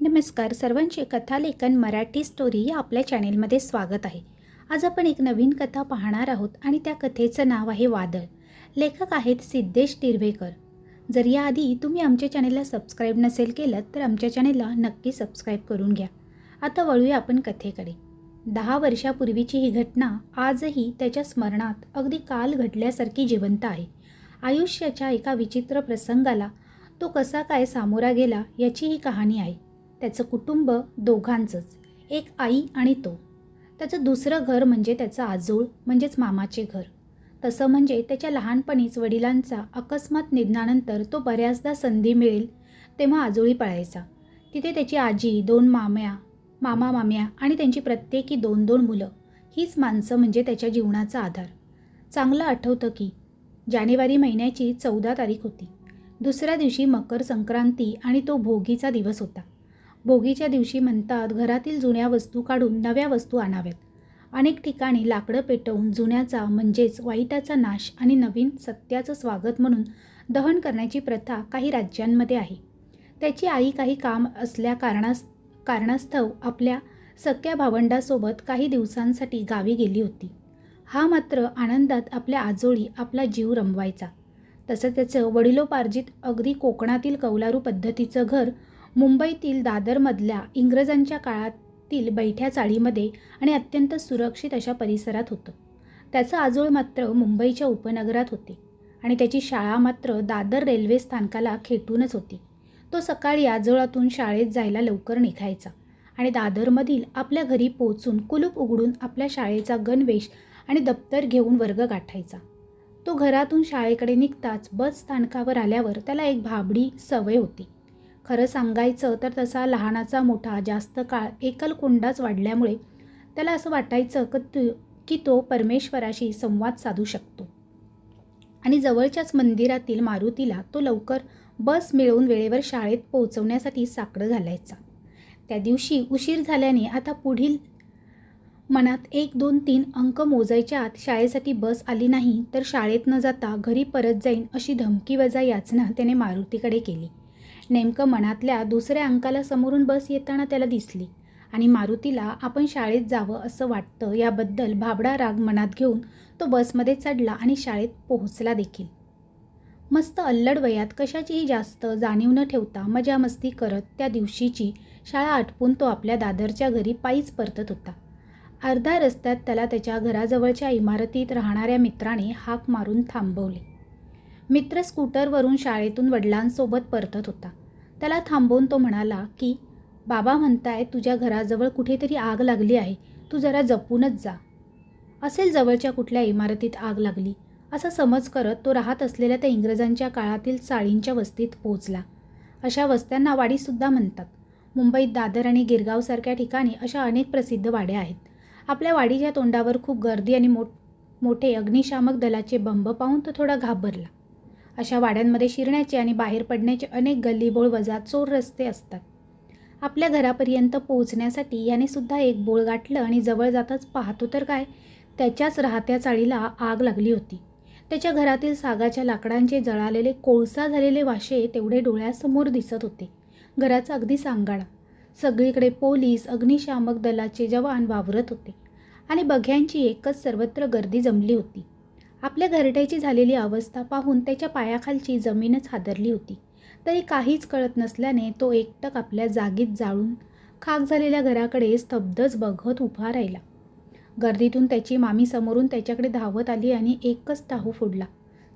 नमस्कार. सर्वांचे कथालेखन मराठी स्टोरी या आपल्या चॅनेलमध्ये स्वागत आहे. आज आपण एक नवीन कथा पाहणार आहोत आणि त्या कथेचं नाव आहे वादळ. लेखक आहेत सिद्धेश तिरवेकर. जर याआधी तुम्ही आमच्या चॅनेलला सबस्क्राईब नसेल केलं तर आमच्या चॅनेलला नक्की सबस्क्राईब करून घ्या. आता वळूया आपण कथेकडे. दहा वर्षापूर्वीची ही घटना आजही त्याच्या स्मरणात अगदी काल घडल्यासारखी जिवंत आहे. आयुष्याच्या एका विचित्र प्रसंगाला तो कसा काय सामोरा गेला याची ही कहाणी आहे. त्याचं कुटुंब दोघांचंच. एक आई आणि तो. त्याचं दुसरं घर म्हणजे त्याचं आजोळ म्हणजेच मामाचे घर. तसं म्हणजे त्याच्या लहानपणीच वडिलांचा अकस्मात निधनानंतर तो बऱ्याचदा संधी मिळेल तेव्हा आजोळी पळायचा. तिथे त्याची आजी दोन माम्या मामा माम्या आणि त्यांची प्रत्येकी दोन दोन मुलं. हीच माणसं म्हणजे त्याच्या जीवनाचा आधार. चांगलं आठवतं की जानेवारी महिन्याची चौदा तारीख होती. दुसऱ्या दिवशी मकर संक्रांती आणि तो भोगीचा दिवस होता. भोगीच्या दिवशी म्हणतात घरातील जुन्या वस्तू काढून नव्या वस्तू आणाव्यात. अनेक ठिकाणी लाकडं पेटवून जुन्याचा म्हणजेच वाईटाचा नाश आणि नवीन सत्याचं स्वागत म्हणून दहन करण्याची प्रथा काही राज्यांमध्ये आहे. त्याची आई काही काम असल्या कारणास कारणास्तव आपल्या सख्या भावंडासोबत काही दिवसांसाठी गावी गेली होती. हा मात्र आनंदात आपल्या आजोळी आपला जीव रमवायचा. तसं त्याचं वडिलोपार्जित अगदी कोकणातील कौलारू पद्धतीचं घर मुंबईतील दादरमधल्या इंग्रजांच्या काळातील बैठ्या चाळीमध्ये आणि अत्यंत सुरक्षित अशा परिसरात होतं. त्याचं आजोळ मात्र मुंबईच्या उपनगरात होते आणि त्याची शाळा मात्र दादर रेल्वे स्थानकाला खेटूनच होती. तो सकाळी आजोळातून शाळेत जायला लवकर निघायचा आणि दादरमधील आपल्या घरी पोचून कुलूप उघडून आपल्या शाळेचा गणवेश आणि दप्तर घेऊन वर्ग गाठायचा. तो घरातून शाळेकडे निघताच बस स्थानकावर आल्यावर त्याला एक भाबडी सवय होती. खरं सांगायचं तर तसा लहानाचा मोठा जास्त काळ एकलकोंडाच वाढल्यामुळे त्याला असं वाटायचं की तू की तो परमेश्वराशी संवाद साधू शकतो. आणि जवळच्याच मंदिरातील मारुतीला तो लवकर बस मिळवून वेळेवर शाळेत पोहोचवण्यासाठी साकडं घालायचा. त्या दिवशी उशीर झाल्याने आता पुढील मनात एक दोन तीन अंक मोजायच्या आत शाळेसाठी बस आली नाही तर शाळेत न जाता घरी परत जाईन अशी धमकी वजा याचना त्याने मारुतीकडे केली. नेमकं मनातल्या दुसऱ्या अंकाला समोरून बस येताना त्याला दिसली. आणि मारुतीला आपण शाळेत जावं असं वाटतं याबद्दल भाबडा राग मनात घेऊन तो बसमध्ये चढला आणि शाळेत पोहोचला देखील. मस्त अल्लड वयात कशाचीही जास्त जाणीव न ठेवता मजामस्ती करत त्या दिवशीची शाळा आटपून तो आपल्या दादरच्या घरी पायीच परतत होता. अर्ध्या रस्त्यात त्याला त्याच्या घराजवळच्या इमारतीत राहणाऱ्या मित्राने हाक मारून थांबवले. मित्र स्कूटरवरून शाळेतून वडिलांसोबत परतत होता. त्याला थांबवून तो म्हणाला की बाबा म्हणताय तुझ्या घराजवळ कुठेतरी आग लागली आहे. तू जरा जपूनच जा. असेल जवळच्या कुठल्या इमारतीत आग लागली. असा समज करत तो राहत असलेल्या त्या इंग्रजांच्या काळातील चाळींच्या वस्तीत पोहोचला. अशा वस्त्यांना वाडीसुद्धा म्हणतात. मुंबईत दादर आणि गिरगावसारख्या ठिकाणी अशा अनेक प्रसिद्ध वाड्या आहेत. आपल्या वाडीच्या तोंडावर खूप गर्दी आणि मोठ मोठे अग्निशामक दलाचे बंब पाहून तो थोडा घाबरला. अशा वाड्यांमध्ये शिरण्याचे आणि बाहेर पडण्याचे अनेक गल्लीबोळ वजा चोर रस्ते असतात. आपल्या घरापर्यंत पोहोचण्यासाठी याने सुद्धा एक बोळ गाठलं आणि जवळ जाताच पाहतो तर काय त्याच्याच राहत्या चाळीला आग लागली होती. त्याच्या घरातील सागाच्या लाकडांचे जळालेले कोळसा झालेले वाशे तेवढे डोळ्यासमोर दिसत होते. घराचा अगदी सांगाडा. सगळीकडे पोलीस अग्निशामक दलाचे जवान वावरत होते आणि बघ्यांची एकच सर्वत्र गर्दी जमली होती. आपल्या घरट्याची झालेली अवस्था पाहून त्याच्या पायाखालची जमीनच हादरली होती. तरी काहीच कळत नसल्याने तो एकटक आपल्या जागीत जाळून खाक झालेल्या घराकडे स्तब्धच बघत उभा राहिला. गर्दीतून त्याची मामी समोरून त्याच्याकडे धावत आली आणि एकच टाहू फोडला.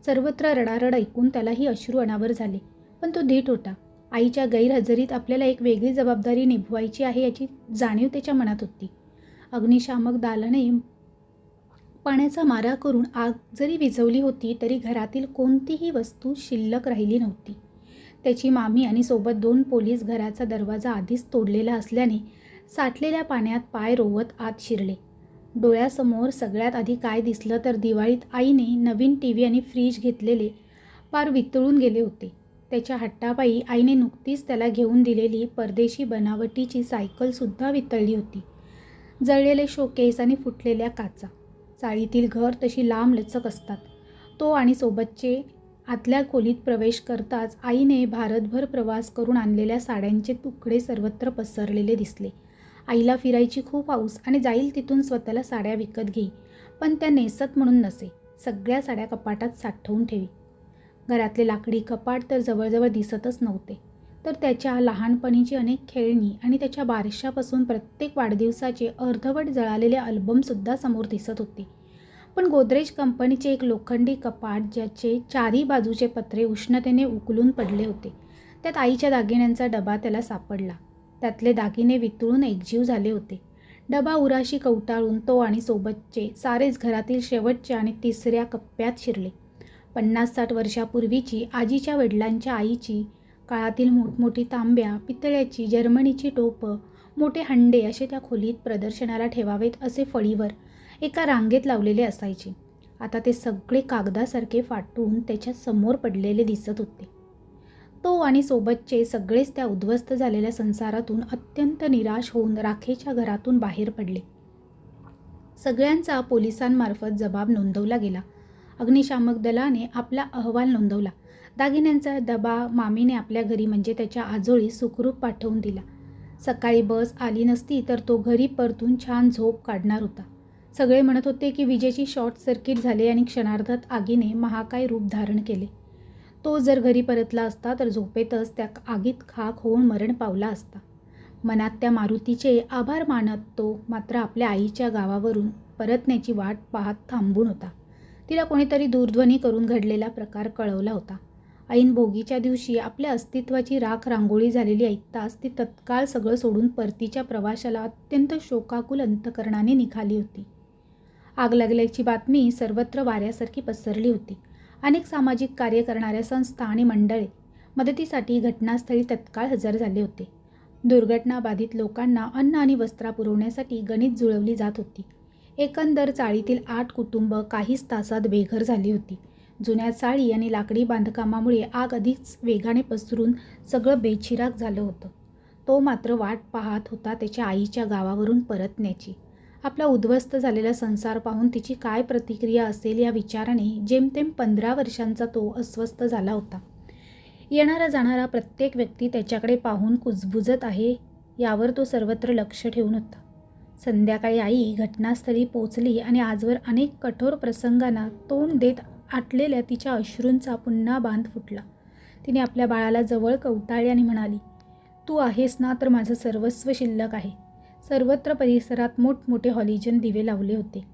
सर्वत्र रडारड ऐकून त्यालाही अश्रू अनावर झाले. पण तो धीट होता. आईच्या गैरहजेरीत आपल्याला एक वेगळी जबाबदारी निभवायची आहे याची जाणीव त्याच्या मनात होती. अग्निशामक दालने पाण्याचा मारा करून आग जरी विझवली होती तरी घरातील कोणतीही वस्तू शिल्लक राहिली नव्हती. त्याची मामी आणि सोबत दोन पोलीस घराचा दरवाजा आधीच तोडलेला असल्याने साठलेल्या पाण्यात पाय रोवत आत शिरले. डोळ्यासमोर सगळ्यात आधी काय दिसलं तर दिवाळीत आईने नवीन टी व्ही आणि फ्रीज घेतलेले पार वितळून गेले होते. त्याच्या हट्टापायी आईने नुकतीच त्याला घेऊन दिलेली परदेशी बनावटीची सायकलसुद्धा वितळली होती. जळलेले शोकेस आणि फुटलेल्या काचा. चाळीतील घर तशी लांब लचक असतात. तो आणि सोबतचे आतल्या खोलीत प्रवेश करताच आईने भारतभर प्रवास करून आणलेल्या साड्यांचे तुकडे सर्वत्र पसरलेले दिसले. आईला फिरायची खूप हौस आणि जाईल तिथून स्वतःला साड्या विकत घेई पण त्या नेसत म्हणून नसे. सगळ्या साड्या कपाटात साठवून ठेवी. घरातले लाकडी कपाट तर जवळजवळ दिसतच नव्हते. तर त्याच्या लहानपणीची अनेक खेळणी आणि त्याच्या बारशापासून प्रत्येक वाढदिवसाचे अर्धवट जळालेले अल्बमसुद्धा समोर दिसत होते. पण गोदरेज कंपनीचे एक लोखंडी कपाट ज्याचे चारी बाजूचे पत्रे उष्णतेने उकलून पडले होते. त्यात आईच्या दागिन्यांचा डबा त्याला सापडला. त्यातले दागिने वितळून एकजीव झाले होते. डबा उराशी कवटाळून तो आणि सोबतचे सारेच घरातील शेवटच्या आणि तिसऱ्या कप्प्यात शिरले. पन्नास साठ वर्षापूर्वीची आजीच्या वडिलांच्या आईची काळातील मोठमोठी तांब्या पितळ्याची जर्मनीची टोपं मोठे हंडे असे त्या खोलीत प्रदर्शनाला ठेवावेत असे फळीवर एका रांगेत लावलेले असायचे. आता ते सगळे कागदासारखे फाटून त्याच्यासमोर पडलेले दिसत होते. तो आणि सोबतचे सगळेच त्या उद्ध्वस्त झालेल्या संसारातून अत्यंत निराश होऊन राखेच्या घरातून बाहेर पडले. सगळ्यांचा पोलिसांमार्फत जबाब नोंदवला गेला. अग्निशामक दलाने आपला अहवाल नोंदवला. दागिन्यांचा दबा मामीने आपल्या घरी म्हणजे त्याच्या आजोळी सुखरूप पाठवून दिला. सकाळी बस आली नसती तर तो घरी परतून छान झोप काढणार होता. सगळे म्हणत होते की विजेची शॉर्ट सर्किट झाले आणि क्षणार्धात आगीने महाकाय रूप धारण केले. तो जर घरी परतला असता तर झोपेतच त्या आगीत खाक होऊन मरण पावला असता. मनात त्या मारुतीचे आभार मानत तो मात्र आपल्या आईच्या गावावरून परतण्याची वाट पाहत थांबून होता. तिला कोणीतरी दूरध्वनी करून घडलेला प्रकार कळवला होता. ऐन भोगीच्या दिवशी आपल्या अस्तित्वाची राख रांगोळी झालेली ऐकताच ती तत्काळ सगळं सोडून परतीच्या प्रवाशाला अत्यंत शोकाकुल अंतकरणाने निघाली होती. आग लागल्याची बातमी सर्वत्र वाऱ्यासारखी पसरली होती. अनेक सामाजिक कार्य करणाऱ्या संस्था आणि मंडळे मदतीसाठी घटनास्थळी तत्काळ हजर झाले होते. दुर्घटनाबाधित लोकांना अन्न आणि वस्त्रा पुरवण्यासाठी गणित जुळवली जात होती. एकंदर चाळीतील आठ कुटुंब काहीच तासात बेघर झाली होती. जुन्या चाळी आणि लाकडी बांधकामामुळे आग अधिकच वेगाने पसरून सगळं बेचिराग झालं होतं. तो मात्र वाट पाहत होता त्याच्या आईच्या गावावरून परतण्याची. आपला उद्ध्वस्त झालेला संसार पाहून तिची काय प्रतिक्रिया असेल या विचाराने जेमतेम पंधरा वर्षांचा तो अस्वस्थ झाला होता. येणारा जाणारा प्रत्येक व्यक्ती त्याच्याकडे पाहून कुजबुजत आहे यावर तो सर्वत्र लक्ष ठेवून होता. संध्याकाळी आई घटनास्थळी पोचली आणि आजवर अनेक कठोर प्रसंगांना तोंड देत आटलेल्या तिच्या अश्रूंचा पुन्हा बांध फुटला. तिने आपल्या बाळाला जवळ कवटाळली आणि म्हणाली तू आहेस ना तर माझं सर्वस्व शिल्लक आहे. सर्वत्र परिसरात मोठमोठे हॉलिजन दिवे लावले होते.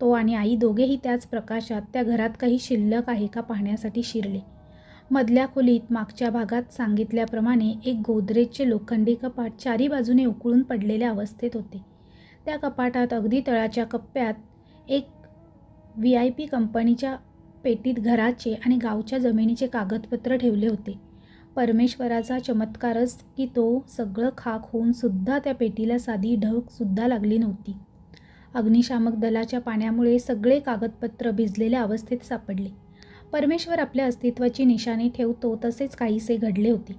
तो आणि आई दोघेही त्याच प्रकाशात त्या घरात काही शिल्लक आहे का पाहण्यासाठी शिरले. मधल्या खोलीत मागच्या भागात सांगितल्याप्रमाणे एक गोदरेजचे लोखंडी कपाट चारी बाजूने उकळून पडलेल्या अवस्थेत होते. त्या कपाटात अगदी तळाच्या कप्प्यात एक व्ही आय पी कंपनीच्या पेटीत घराचे आणि गावच्या जमिनीचे कागदपत्र ठेवले होते. परमेश्वराचा चमत्कारच की तो सगळं खाक होऊन सुद्धा त्या पेटीला साधी ढगसुद्धा लागली नव्हती. अग्निशामक दलाच्या पाण्यामुळे सगळे कागदपत्र भिजलेल्या अवस्थेत सापडले. परमेश्वर आपल्या अस्तित्वाची निशाणी ठेवतो तसेच काहीसे घडले होते.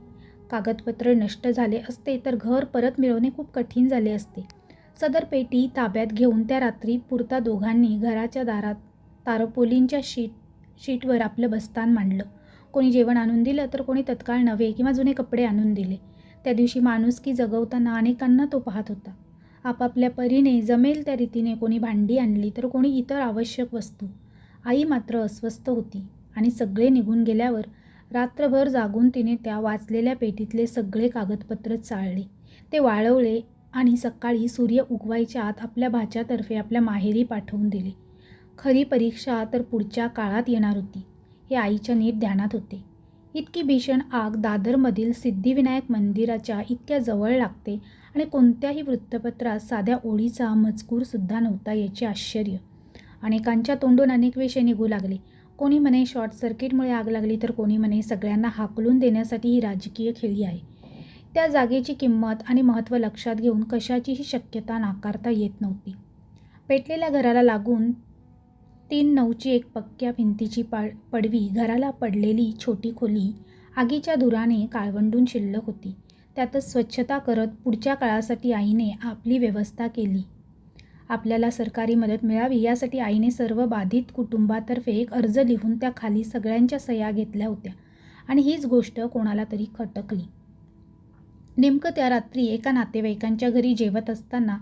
कागदपत्र नष्ट झाले असते तर घर परत मिळवणे खूप कठीण झाले असते. सदर पेटी ताब्यात घेऊन त्या रात्री पुरता दोघांनी घराच्या दारात तारपोलींच्या शीट शीटवर आपलं बस्तान मांडलं. कोणी जेवण आणून दिलं तर कोणी तत्काळ नवे किंवा जुने कपडे आणून दिले. त्या दिवशी माणुसकी जगवताना अनेकांना तो पाहत होता. आपापल्या परीने जमेल त्या रीतीने कोणी भांडी आणली तर कोणी इतर आवश्यक वस्तू. आई मात्र अस्वस्थ होती आणि सगळे निघून गेल्यावर रात्रभर जागून तिने त्या वाचलेल्या पेटीतले सगळे कागदपत्र चाळले. ते वाळवले आणि सकाळी सूर्य उगवायच्या आत आपल्या भाच्यातर्फे आपल्या माहेरी पाठवून दिले. खरी परीक्षा तर पुढच्या काळात येणार होती हे आईच्या नीट ध्यानात होते. इतकी भीषण आग दादरमधील सिद्धिविनायक मंदिराच्या इतक्या जवळ लागते आणि कोणत्याही वृत्तपत्रात साध्या ओळीचा मजकूरसुद्धा नव्हता याचे आश्चर्य. अनेकांच्या तोंडून अनेक विषय निघू लागले. कोणी म्हणे शॉर्ट सर्किटमुळे आग लागली तर कोणी म्हणे सगळ्यांना हाकलून देण्यासाठी ही राजकीय खेळी आहे. त्या जागेची किंमत आणि महत्त्व लक्षात घेऊन कशाचीही शक्यता नाकारता येत नव्हती. पेटलेल्या घराला लागून तीन नऊची एक पक्क्या भिंतीची पा पडवी घराला पडलेली छोटी खोली आगीच्या धुराने काळवंडून शिल्लक होती. त्यातच स्वच्छता करत पुढच्या काळासाठी आईने आपली व्यवस्था केली. आपल्याला सरकारी मदत मिळावी यासाठी आईने सर्व बाधित कुटुंबातर्फे एक अर्ज लिहून त्या खाली सगळ्यांच्या सह्या घेतल्या होत्या आणि हीच गोष्ट कोणाला तरी खटकली. नेमकं त्या रात्री एका नातेवाईकांच्या घरी जेवत असताना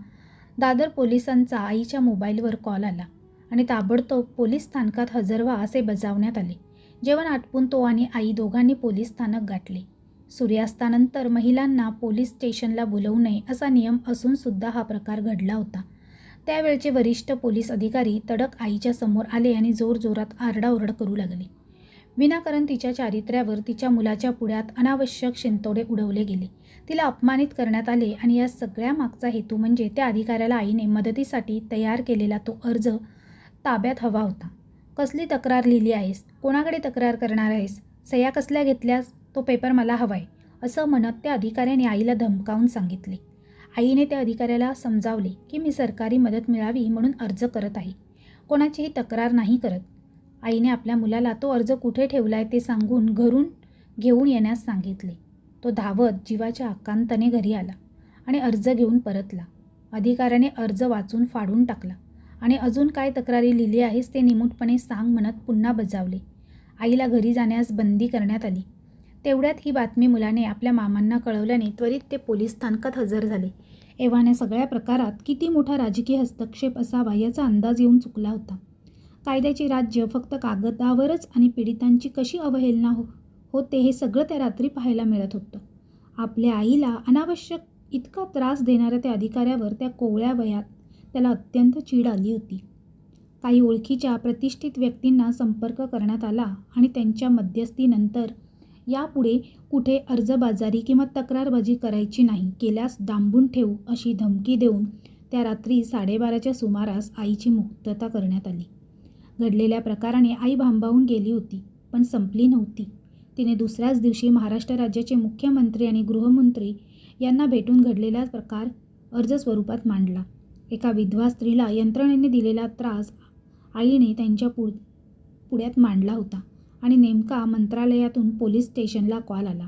दादर पोलिसांचा आईच्या मोबाईलवर कॉल आला आणि ताबडतोब पोलीस स्थानकात हजर व्हा असे बजावण्यात आले. जेवण आटपून तो आणि आई दोघांनी पोलीस स्थानक गाठले. सूर्यास्तानंतर महिलांना पोलीस स्टेशनला बोलवू नये असा नियम असूनसुद्धा हा प्रकार घडला होता. त्यावेळचे वरिष्ठ पोलीस अधिकारी तडक आईच्या समोर आले आणि जोरजोरात आरडाओरड करू लागले. विनाकारण तिच्या चारित्र्यावर तिच्या मुलाच्या पुढ्यात अनावश्यक शिंतोडे उडवले गेले. तिला अपमानित करण्यात आले आणि या सगळ्या मागचा हेतू म्हणजे त्या अधिकाऱ्याला आईने मदतीसाठी तयार केलेला तो अर्ज ताब्यात हवा होता. कसली तक्रार लिहिली आहेस? कोणाकडे तक्रार करणार आहेस? सह्या कसल्या घेतल्यास? तो पेपर मला हवाय असं म्हणत त्या अधिकाऱ्याने आईला धमकावून सांगितले. आईने त्या अधिकाऱ्याला समजावले की मी सरकारी मदत मिळावी म्हणून अर्ज करत आहे. कोणाचीही तक्रार नाही करत. आईने आपल्या मुलाला तो अर्ज कुठे ठेवला आहे ते सांगून घरून घेऊन येण्यास सांगितले. तो धावत जीवाच्या आकांताने घरी आला आणि अर्ज घेऊन परतला. अधिकाऱ्याने अर्ज वाचून फाडून टाकला आणि अजून काय तक्रारी लिहिली आहेस ते निमूटपणे सांग म्हणत पुन्हा बजावले. आईला घरी जाण्यास बंदी करण्यात आली. तेवढ्यात ही बातमी मुलाने आपल्या मामांना कळवल्याने त्वरित ते पोलीस स्थानकात हजर झाले. एव्हाने सगळ्या प्रकारात किती मोठा राजकीय हस्तक्षेप असावा याचा अंदाज येऊन चुकला होता. कायद्याचे राज्य फक्त कागदावरच आणि पीडितांची कशी अवहेलना हो होते हे सगळं त्या रात्री पाहायला मिळत होतं. आपल्या आईला अनावश्यक इतका त्रास देणाऱ्या त्या अधिकाऱ्यावर त्या कोवळ्या वयात त्याला अत्यंत चीड आली होती. काही ओळखीच्या प्रतिष्ठित व्यक्तींना संपर्क करण्यात आला आणि त्यांच्या मध्यस्थीनंतर यापुढे कुठे अर्जबाजारी किंवा तक्रारबाजी करायची नाही केल्यास डांबून ठेवू अशी धमकी देऊन त्या रात्री साडेबाराच्या सुमारास आईची मुक्तता करण्यात आली. घडलेल्या प्रकाराने आई भांबावून गेली होती पण संपली नव्हती. तिने दुसऱ्याच दिवशी महाराष्ट्र राज्याचे मुख्यमंत्री आणि गृहमंत्री यांना भेटून घडलेला प्रकार अर्ज स्वरूपात मांडला. एका विधवा स्त्रीला यंत्रणेने दिलेला त्रास आईने त्यांच्या पु पुढ्यात मांडला होता आणि नेमका मंत्रालयातून पोलीस स्टेशनला कॉल आला.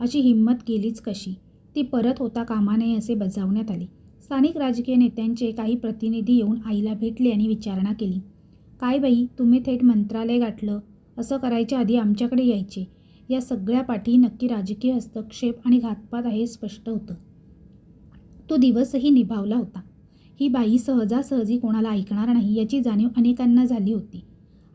अशी हिंमत केलीच कशी? ती परत होता कामा नये असे बजावण्यात आले. स्थानिक राजकीय नेत्यांचे काही प्रतिनिधी येऊन आईला भेटले आणि विचारणा केली. काय बाई तुम्ही थेट मंत्रालय गाठलं? असं करायच्या आधी आमच्याकडे यायचे. या सगळ्या पाठी नक्की राजकीय हस्तक्षेप आणि घातपात आहे स्पष्ट होतं. तो दिवसही निभावला होता. ही बाई सहजासहजी कोणाला ऐकणार नाही याची जाणीव अनेकांना झाली होती.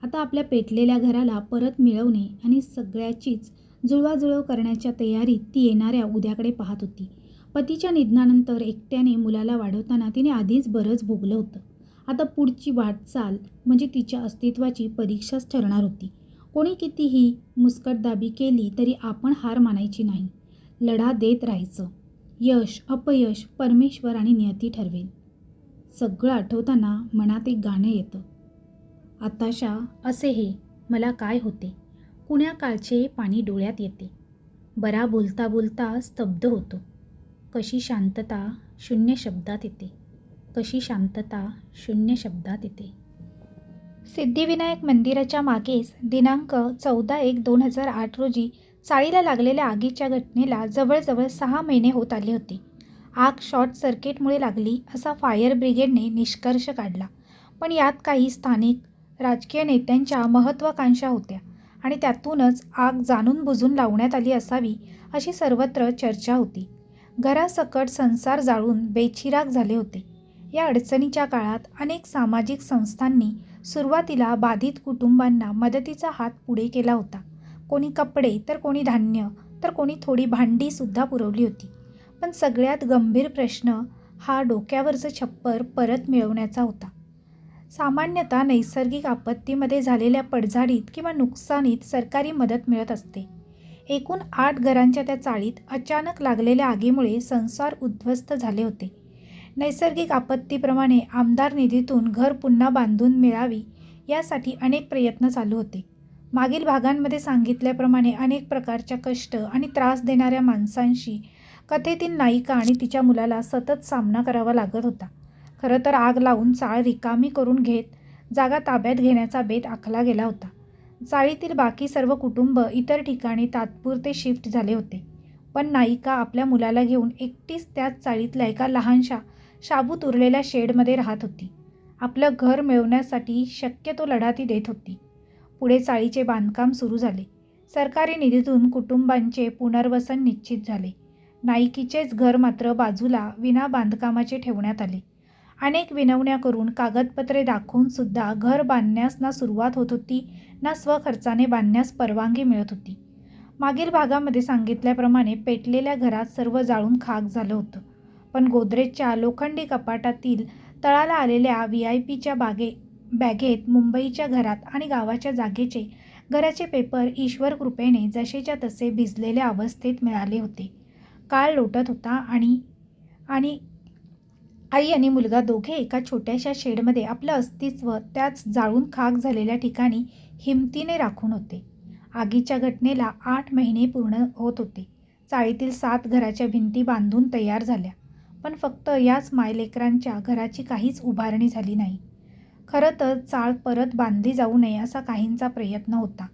आता आपल्या पेटलेल्या घराला परत मिळवणे आणि सगळ्याचीच जुळवाजुळव करण्याच्या तयारीत ती येणाऱ्या उद्याकडे पाहत होती. पतीच्या निधनानंतर एकट्याने मुलाला वाढवताना तिने आधीच बरंच भोगलं होतं. आता पुढची वाटचाल म्हणजे तिच्या अस्तित्वाची परीक्षाच ठरणार होती. कोणी कितीही मुस्कटदाबी केली तरी आपण हार मानायची नाही. लढा देत राहायचं. यश अपयश परमेश्वर आणि नियती ठरवेल. सगळं आठवताना मनात एक गाणं येतं. आताशा असे हे. मला काय होते? कुण्या काळचे पाणी डोळ्यात येते? बरा बोलता बोलता स्तब्ध होतो. कशी शांतता शून्य शब्दात येते. कशी शांतता शून्य शब्दात येते. सिद्धिविनायक मंदिराच्या मागेच दिनांक चौदा एक दोन हजार आठ रोजी चाळीला लागलेल्या आगीच्या घटनेला जवळजवळ सहा महिने होत आले होते. आग शॉर्ट सर्किटमुळे लागली असा फायर ब्रिगेडने निष्कर्ष काढला. पण यात काही स्थानिक राजकीय नेत्यांच्या महत्त्वाकांक्षा होत्या आणि त्यातूनच आग जाणून बुजून लावण्यात आली असावी अशी सर्वत्र चर्चा होती. घरासकट संसार जाळून बेचिराग झाले होते. या अडचणीच्या काळात अनेक सामाजिक संस्थांनी सुरुवातीला बाधित कुटुंबांना मदतीचा हात पुढे केला होता. कोणी कपडे तर कोणी धान्य तर कोणी थोडी भांडीसुद्धा पुरवली होती. पण सगळ्यात गंभीर प्रश्न हा डोक्यावरचं छप्पर परत मिळवण्याचा होता. सामान्यतः नैसर्गिक आपत्तीमध्ये झालेल्या पडझाडीत किंवा नुकसानीत सरकारी मदत मिळत असते. एकूण आठ घरांच्या त्या चाळीत अचानक लागलेल्या आगीमुळे संसार उद्ध्वस्त झाले होते. नैसर्गिक आपत्तीप्रमाणे आमदार निधीतून घर पुन्हा बांधून मिळावी यासाठी अनेक प्रयत्न चालू होते. मागील भागांमध्ये सांगितल्याप्रमाणे अनेक प्रकारच्या कष्ट आणि त्रास देणाऱ्या माणसांशी कथेतील नायिका आणि तिच्या मुलाला सतत सामना करावा लागत होता. खरं तर आग लावून चाळ रिकामी करून घेत जागा ताब्यात घेण्याचा बेत आखला गेला होता. चाळीतील बाकी सर्व कुटुंब इतर ठिकाणी तात्पुरते शिफ्ट झाले होते. पण नायिका आपल्या मुलाला घेऊन एकटीच त्याच चाळीतल्या एका लहानशा शाबूत उरलेल्या शेडमध्ये राहत होती. आपलं घर मिळवण्यासाठी शक्यतो लढा ती देत होती. पुढे चाळीचे बांधकाम सुरू झाले. सरकारी निधीतून कुटुंबांचे पुनर्वसन निश्चित झाले. नाईकीचेच घर मात्र बाजूला विना बांधकामाचे ठेवण्यात आले. अनेक विनवण्या करून कागदपत्रे दाखवून सुद्धा घर बांधण्यास ना सुरुवात होत होती ना स्वखर्चाने बांधण्यास परवानगी मिळत होती. मागील भागामध्ये सांगितल्याप्रमाणे पेटलेल्या घरात सर्व जाळून खाक झालं होतं. पण गोदरेजच्या लोखंडी कपाटातील तळाला आलेल्या व्ही आय पीच्या बागे बॅगेत मुंबईच्या घरात आणि गावाच्या जागेचे घराचे पेपर ईश्वर कृपेने जसेच्या तसे भिजलेल्या अवस्थेत मिळाले होते. काळ लोटत होता आणि आणि आई आणि मुलगा दोघे एका छोट्याशा शेडमध्ये आपलं अस्तित्व त्याच जाळून खाक झालेल्या ठिकाणी हिमतीने राखून होते. आगीच्या घटनेला आठ महिने पूर्ण होत होते. चाळीतील सात घराच्या भिंती बांधून तयार झाल्या. पण फक्त याच मायलेकरांच्या घराची काहीच उभारणी झाली नाही. खरं तर चाळ परत बांधली जाऊ नये असा काहींचा प्रयत्न होता.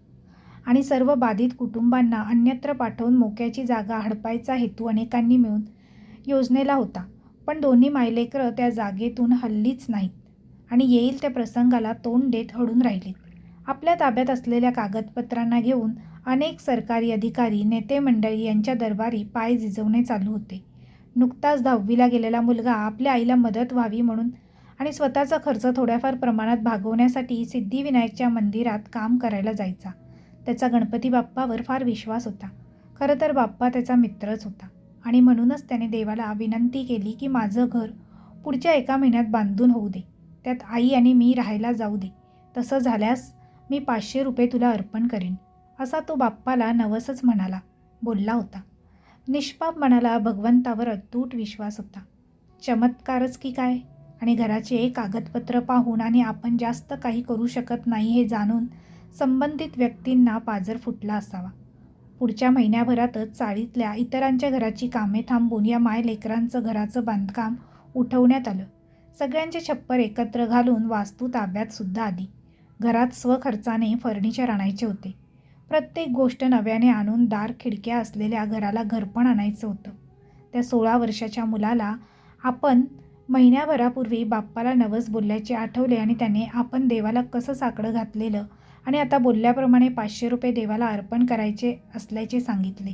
आणि सर्व बाधित कुटुंबांना अन्यत्र पाठवून मोक्याची जागा हडपायचा हेतू अनेकांनी मिळून योजनेला होता. पण दोन्ही मायलेकरं त्या जागेतून हल्लीच नाहीत. आणि येईल त्या प्रसंगाला तोंड देत अडून राहिलेत. आपल्या ताब्यात असलेल्या कागदपत्रांना घेऊन अनेक सरकारी अधिकारी नेते मंडळी यांच्या दरबारी पाय झिजवणे चालू होते. नुकताच दहावीला गेलेला मुलगा आपल्या आईला मदत व्हावी म्हणून आणि स्वतःचा खर्च थोड्याफार प्रमाणात भागवण्यासाठी सिद्धिविनायकच्या मंदिरात काम करायला जायचा. त्याचा गणपती बाप्पावर फार विश्वास होता. खरं तर बाप्पा त्याचा मित्रच होता आणि म्हणूनच त्याने देवाला विनंती केली की माझं घर पुढच्या एका महिन्यात बांधून होऊ दे. त्यात आई आणि मी राहायला जाऊ दे. तसं झाल्यास मी पाचशे रुपये तुला अर्पण करीन. असा तो बाप्पाला नवसच म्हणाला. बोलला होता. निष्पाप मनाला भगवंतावर अतूट विश्वास होता. चमत्कारच की काय? आणि घराचे कागदपत्र पाहून आणि आपण जास्त काही करू शकत नाही हे जाणून संबंधित व्यक्तींना पाजर फुटला असावा. पुढच्या महिन्याभरातच चाळीतल्या इतरांच्या घराची कामे थांबून या माय लेकरांचं घराचं बांधकाम उठवण्यात आलं. सगळ्यांचे छप्पर एकत्र घालून वास्तू ताब्यात सुद्धा आली. घरात स्वखर्चाने फर्निचर आणायचे होते. प्रत्येक गोष्ट नव्याने आणून दार खिडक्या असलेल्या घराला घरपण आणायचं होतं. त्या सोळा वर्षाच्या मुलाला आपण महिन्याभरापूर्वी बाप्पाला नवस बोलल्याचे आठवले आणि त्याने आपण देवाला कसं साकडं घातलेलं आणि आता बोलल्याप्रमाणे पाचशे रुपये देवाला अर्पण करायचे असल्याचे सांगितले.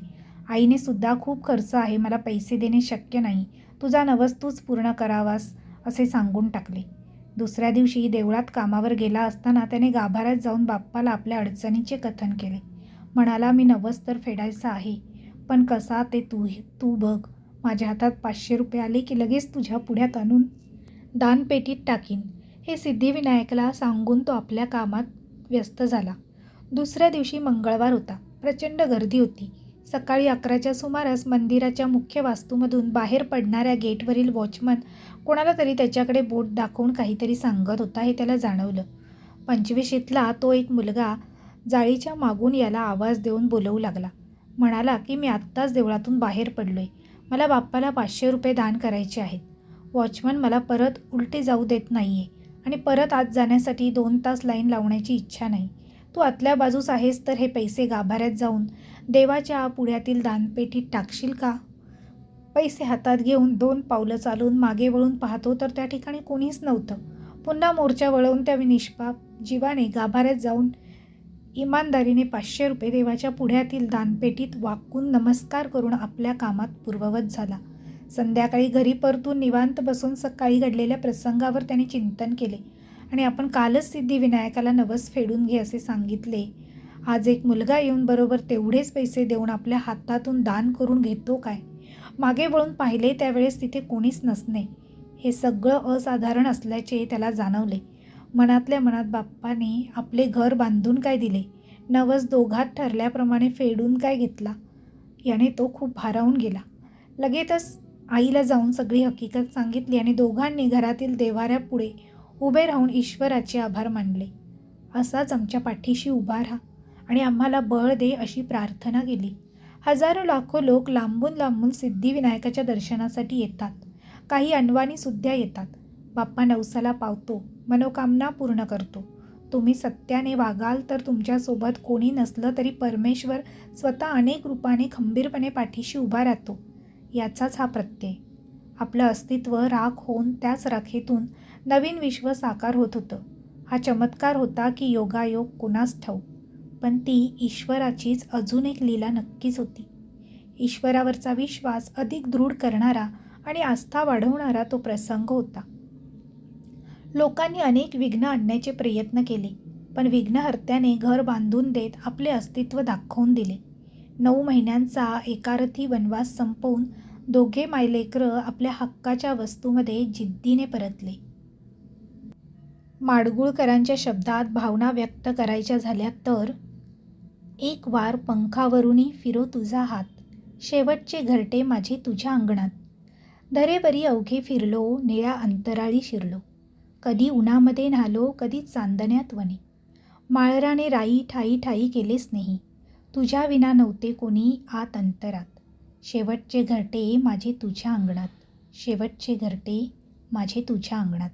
आईने सुद्धा खूप खर्च आहे मला पैसे देणे शक्य नाही. तुझा नवस तूच पूर्ण करावास असे सांगून टाकले. दुसऱ्या दिवशी देवळात कामावर गेला असताना त्याने गाभाऱ्यात जाऊन बाप्पाला आपल्या अडचणीचे कथन केले. म्हणाला मी नवस तर फेडायचा आहे पण कसा ते तू तू बघ. माझ्या हातात पाचशे रुपये आले की लगेच तुझ्या पुढ्यात आणून दानपेटीत टाकीन. हे सिद्धिविनायकला सांगून तो आपल्या कामात व्यस्त झाला. दुसऱ्या दिवशी मंगळवार होता. प्रचंड गर्दी होती. सकाळी अकराच्या सुमारास मंदिराच्या मुख्य वास्तूमधून बाहेर पडणाऱ्या गेटवरील वॉचमन कोणाला तरी त्याच्याकडे बोट दाखवून काहीतरी सांगत होता हे त्याला जाणवलं. पंचवीशीतला तो एक मुलगा जाळीच्या मागून याला आवाज देऊन बोलवू लागला. म्हणाला की मी आत्ताच देवळातून बाहेर पडलो आहे मला बाप्पाला पाचशे रुपये दान करायचे आहेत. वॉचमन मला परत उलटे जाऊ देत नाही आहे आणि परत आत जाण्यासाठी दोन तास लाईन लावण्याची इच्छा नाही. तू आतल्या बाजूस आहेस तर हे पैसे गाभाऱ्यात जाऊन देवाच्या पुढ्यातील दानपेटीत टाकशील का? पैसे हातात घेऊन दोन पावलं चालून मागे वळून पाहतो तर त्या ठिकाणी कोणीच नव्हतं. पुन्हा मोर्चा वळवून त्या निष्पाप जीवाने गाभाऱ्यात जाऊन इमानदारीने पाचशे रुपये देवाच्या पुढ्यातील दानपेटीत वाकून नमस्कार करून आपल्या कामात पूर्ववत झाला. संध्याकाळी घरी परतून निवांत बसून सकाळी घडलेल्या प्रसंगावर त्याने चिंतन केले आणि आपण कालच सिद्धिविनायकाला नवस फेडून घे असे सांगितले. आज एक मुलगा येऊन बरोबर तेवढेच पैसे देऊन आपल्या हातातून दान करून घेतो काय? मागे वळून पाहिले त्यावेळेस तिथे कोणीच नसणे. हे सगळं असाधारण असल्याचे त्याला जाणवले. मनातल्या मनात बाप्पाने आपले घर बांधून काय दिले? नवस दोघात ठरल्याप्रमाणे फेडून काय घेतला? याने तो खूप भारावून गेला. लगेचच आईला जाऊन सगळी हकीकत सांगितली आणि दोघांनी घरातील देवाऱ्यापुढे उभे राहून ईश्वराचे आभार मानले. असाच आमच्या पाठीशी उभा राहा आणि आम्हाला बळ दे अशी प्रार्थना केली. हजारो लाखो लोक लांबून लांबून सिद्धिविनायकाच्या दर्शनासाठी येतात. काही अनवाणीसुद्धा येतात. बाप्पा नवसाला पावतो. मनोकामना पूर्ण करतो. तुम्ही सत्याने वागाल तर तुमच्यासोबत कोणी नसलं तरी परमेश्वर स्वतः अनेक रूपाने खंबीरपणे पाठीशी उभा राहतो. याचाच हा प्रत्यय. आपलं अस्तित्व राख होऊन त्याच राखेतून नवीन विश्व साकार होत होतं. हा चमत्कार होता की योगायोग कुणास ठाऊ पण ती ईश्वराचीच अजून एक लीला नक्कीच होती. ईश्वरावरचा विश्वास अधिक दृढ करणारा आणि आस्था वाढवणारा तो प्रसंग होता. लोकांनी अनेक विघ्न आणण्याचे प्रयत्न केले पण विघ्नहर्त्याने घर बांधून देत आपले अस्तित्व दाखवून दिले. नऊ महिन्यांचा एकारथी वनवास संपवून दोघे मायलेकरं आपल्या हक्काच्या वस्तूमध्ये जिद्दीने परतले. माडगुळकरांच्या शब्दात भावना व्यक्त करायच्या झाल्या तर एक वार पंखावरूनही फिरो तुझा हात. शेवटचे घरटे माझे तुझ्या अंगणात. धरेवरी अवघे फिरलो निळ्या अंतराळी शिरलो. कधी उन्हामध्ये न्हालो कधी चांदण्यात वने. माळराने राई ठाई ठाई केलेच नाही तुझ्या विना नव्हते कोणी आत अंतरात. शेवटचे घरटे माझे तुझ्या अंगणात. शेवटचे घरटे माझे तुझ्या अंगणात.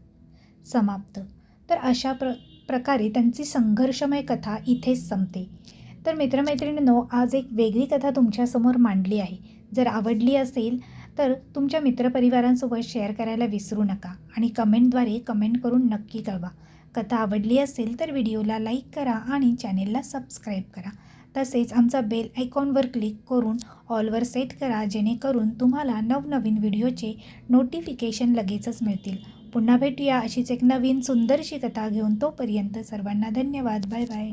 समाप्त. तर अशा प्र प्रकारे त्यांची संघर्षमय कथा इथेच संपते. तर मित्रमैत्रिणींनो आज एक वेगळी कथा तुमच्यासमोर मांडली आहे. जर आवडली असेल तर तुमच्या मित्रपरिवारांसोबत शेअर करायला विसरू नका आणि कमेंटद्वारे कमेंट करून नक्की कळवा. कथा आवडली असेल तर व्हिडिओला लाईक करा आणि चॅनेलला सबस्क्राईब करा. तसेच आमचा बेल आयकॉनवर क्लिक करून ऑलवर सेट करा जेणेकरून तुम्हाला नवनवीन व्हिडिओचे नोटिफिकेशन लगेचच मिळतील. पुन्हा भेटूया अशीच एक नवीन सुंदरशी कथा घेऊन तोपर्यंत सर्वांना धन्यवाद. Bye bye.